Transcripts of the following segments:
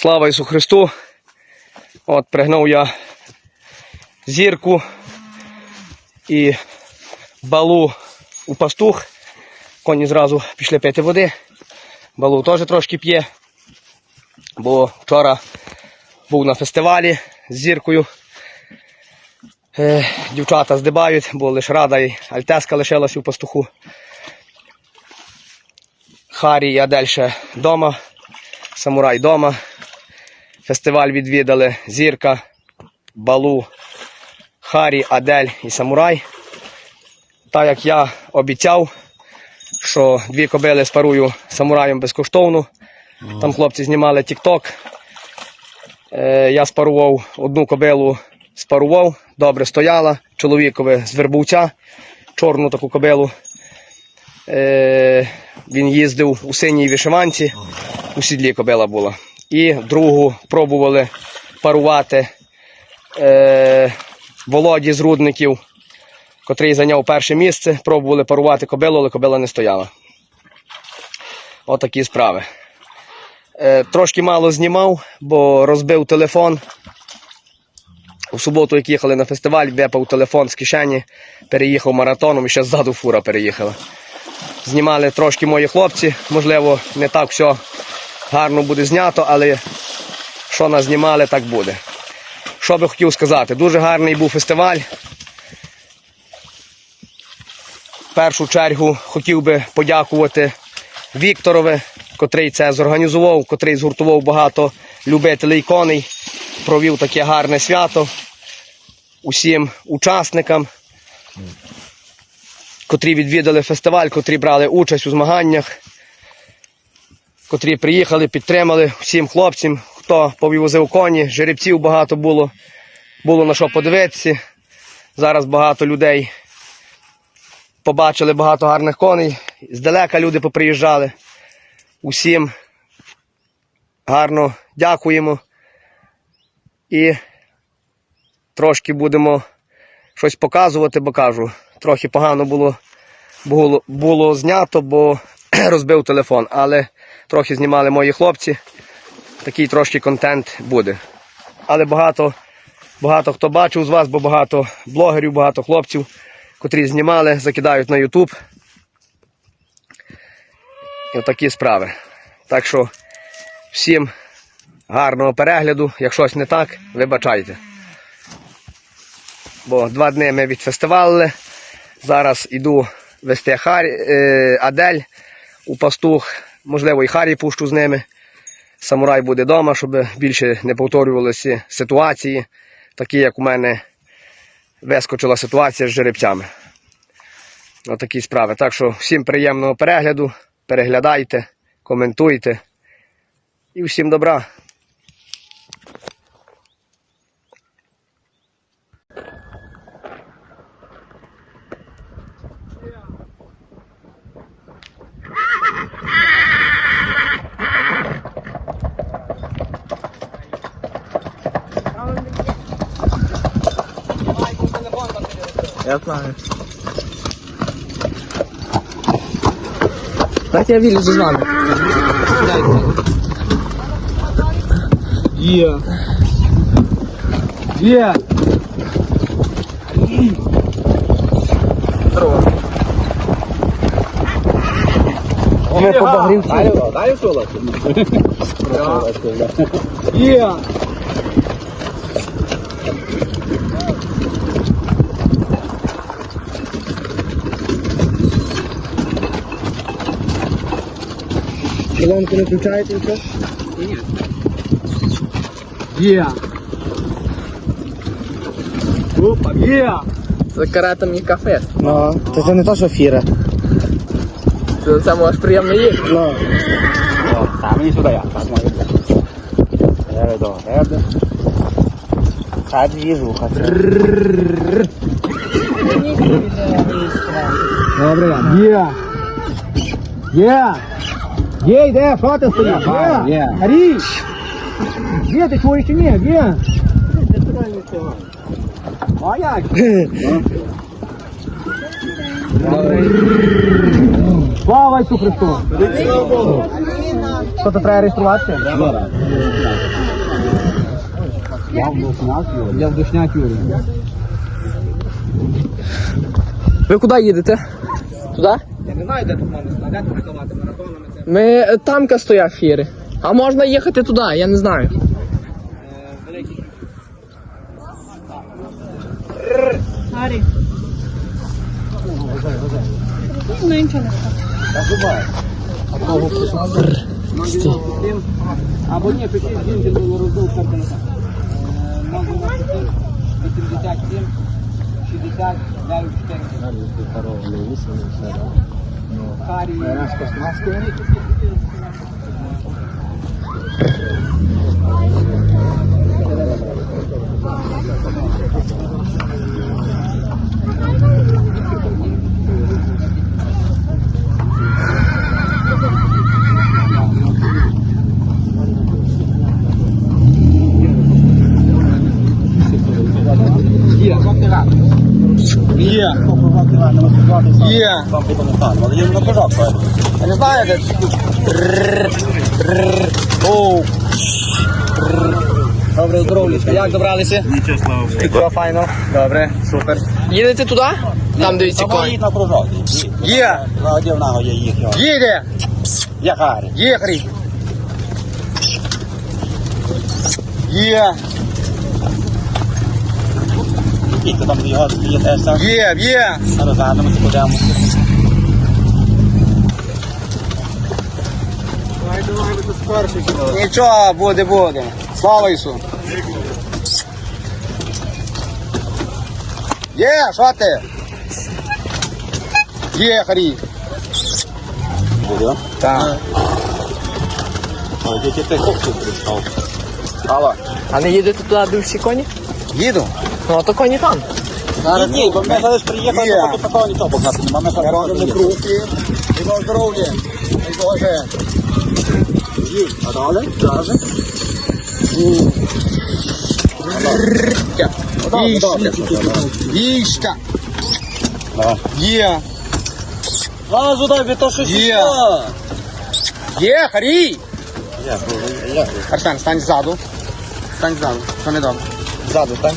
Слава Ісу Христу! От пригнув я зірку і балу у пастух. Коні зразу пішли пити води. Балу теж трошки п'є. Бо вчора був на фестивалі з зіркою. Е, дівчата здибають, бо лише рада і альтеска лишилася у пастуху. Харі і Адель ще вдома, самурай вдома. Фестиваль відвідали Зірка, Балу, Харі, Адель і Самурай. Так як я обіцяв, що дві кобили спарую самураєм безкоштовно. Там хлопці знімали тік-ток. Е, я спарував одну кобилу, спарував, добре стояла. Чоловікове з вербовця, чорну таку кобилу. Е, він їздив у синій вишиванці, у сідлі кобила була. І другу пробували парувати е, Володі з рудників, котрий зайняв перше місце. Пробували парувати кобилу, але кобила не стояла. Отакі справи. Е, трошки мало знімав, бо розбив телефон. У суботу, як їхали на фестиваль, випав телефон з кишені, переїхав маратоном і ще ззаду фура переїхала. Знімали трошки мої хлопці, можливо, не так все гарно буде знято, але що нас знімали, так буде. Що би хотів сказати, дуже гарний був фестиваль. В першу чергу хотів би подякувати Вікторові, котрий це зорганізував, котрий згуртував багато любителей коней, провів таке гарне свято усім учасникам, котрі відвідали фестиваль, котрі брали участь у змаганнях, котрі приїхали, підтримали всім хлопцям, хто повівозив коні, жеребців багато було, було на що подивитися. Зараз багато людей побачили багато гарних коней. Здалека люди поприїжджали. Усім гарно дякуємо. І трошки будемо щось показувати, бо кажу, трохи погано було, було, було знято, бо розбив телефон. Але трохи знімали мої хлопці. Такий трошки контент буде. Але багато, багато хто бачив з вас, бо багато блогерів, багато хлопців, котрі знімали, закидають на YouTube. І такі справи. Так що всім гарного перегляду. Як щось не так, вибачайте. Бо два дні ми відфестивалили. Зараз іду вести е, Адель у пастух. Можливо, і Харі пущу з ними. Самурай буде вдома, щоб більше не повторювалися ситуації, такі як у мене вискочила ситуація з жеребцями. Отакі справи. Так що всім приємного перегляду, переглядайте, коментуйте і всім добра. Я знаю. Так я вилезу з вами. Є. Є. Ми по Багрівці. Дай соло. Є. Колонку не включаєте і все? Є. Опа, є. Це карата мені кафе. Ну, то це не то, що фіра. Це саме аж приємно їсти. Ну. Там мені сюди я, так має бути. Тебе до тебе. Та двіжуха. Добре, є. Є. Йде, що ти стоїш? Є, є. Арі. Є, ти чуєш чи ні? Є. А як? Слава Ісусу Христу! Що то треба реєструватися? Я в Душняк Юрій. Ви куди їдете? Туди? Я не знаю, де тут можна складати, рекламати маратонами. Ми е, тамка стоять фіри. А можна їхати туди, я не знаю. Або ні, тоді він було розділ картинка. Нам було 87, 60, 9, no, no, no, máscaras. Тому стану, але я не. Я не знаю, де Оу. Добре, здоровлячка. Як добралися? Нічого, слава Богу. Файно. Добре, супер. Їдете туди? Там дивіться коні. їдь на кружок. Є! Раді в наго я їх. Їде! Я Харі. Є! Скільки там його з'їдеться? Є, є! Розглянемося, подивимося. Нічого, буде, буде. Слава Ісу! Є, що ти? Є, Харі! Буде? Так. Ой, діти, ти хлопців прийшов. Алло. А не їдете туди, де всі коні? Їду. Ну, а то коні там. Зараз ні, бо ми зараз приїхали, то тут такого нічого показати нема. Ми зараз Робимо приїхали. круги. Його здоров'я. Дай Боже. А далі? Далі. Давай. Є. Зразу дай, то що Є. Є, Харі! Арсен, стань ззаду. Стань ззаду. Що не добре. Ззаду стань.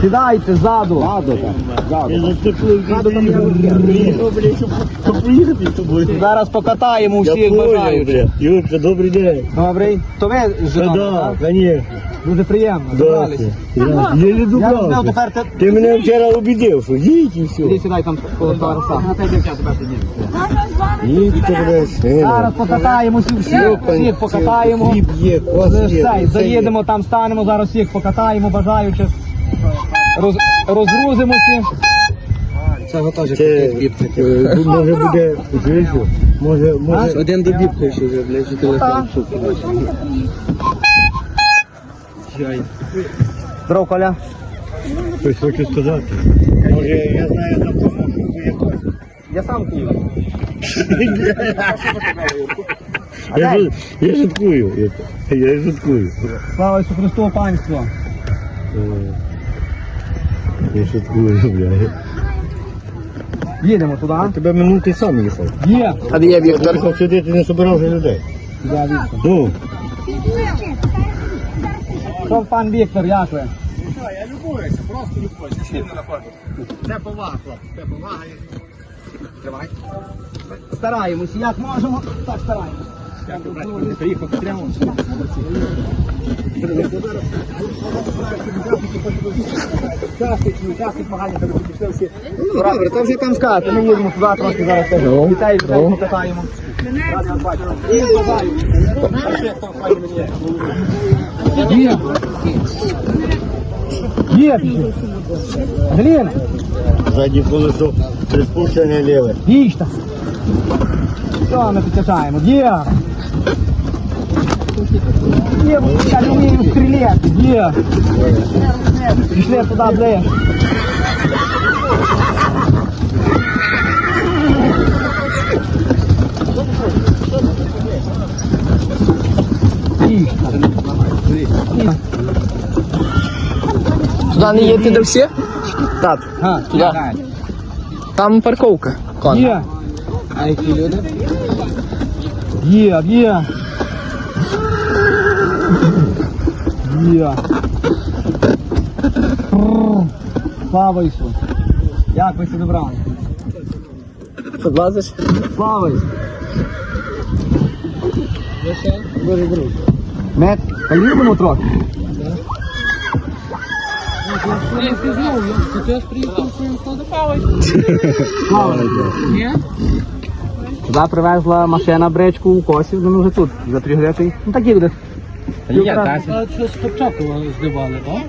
Сідайте ззаду. Ззаду там. Ззаду. Ззаду там я поїхати з тобою. Зараз покатаємо всіх бажаючих. Юрка, добрий день. Добрий. То ви да, так? конечно. Дуже приємно. Добралися. я не Я добрався. ти... Мене вчора обідив, що їдь і все. Іди сідай там коло товариса. На те дівчата тебе тоді. Їдь, ти будеш. Зараз покатаємо всіх, всіх, покатаємо. Є, є. заїдемо там, станемо, зараз всіх покатаємо, бажаючих. Роз, розгрузимося. Це теж. Це, е, може буде, що? може, може. Один до бібки ще вже, блядь, чи телефон. Здоров, Коля. Щось хочу сказати. Може, я знаю, там якось. Я сам кую. Я, жу- я шуткую. Я, я шуткую. Слава Ісусу Христу, панство. Е, Я шуткую, бля. Їдемо туди. а? Тебе минути сам їхав. Є. А де є Віктор? Тільки сюди ти не собирав вже людей. Я Віктор. Ну, Що пан Віктор, як ви? Стараємося, як можемо, так стараємося. Приїхав прямо. Добре, то вже там сказати, ми їдемо туди трошки зараз дітей покатаємо. Є. Є. Глін, заднє колесо приспущене ліве. їжте. Що ми підкачаємо? Є. алюминиевый скрилет. Где? Шлет туда, блядь. Туда не є ти до всі? Так. Туди. Там парковка. Є. А які люди? Є, є. Є. Слава Ісу. Як ви сюди добрали? Підлазиш? Слава Ісу. Дуже друг. Ми поїдемо трохи? Слава Ісу. Туди привезла машина бричку у косів, ну вже тут, за три гривень. Ну такі буде. Є, так. Щось Топчаку здивали, так?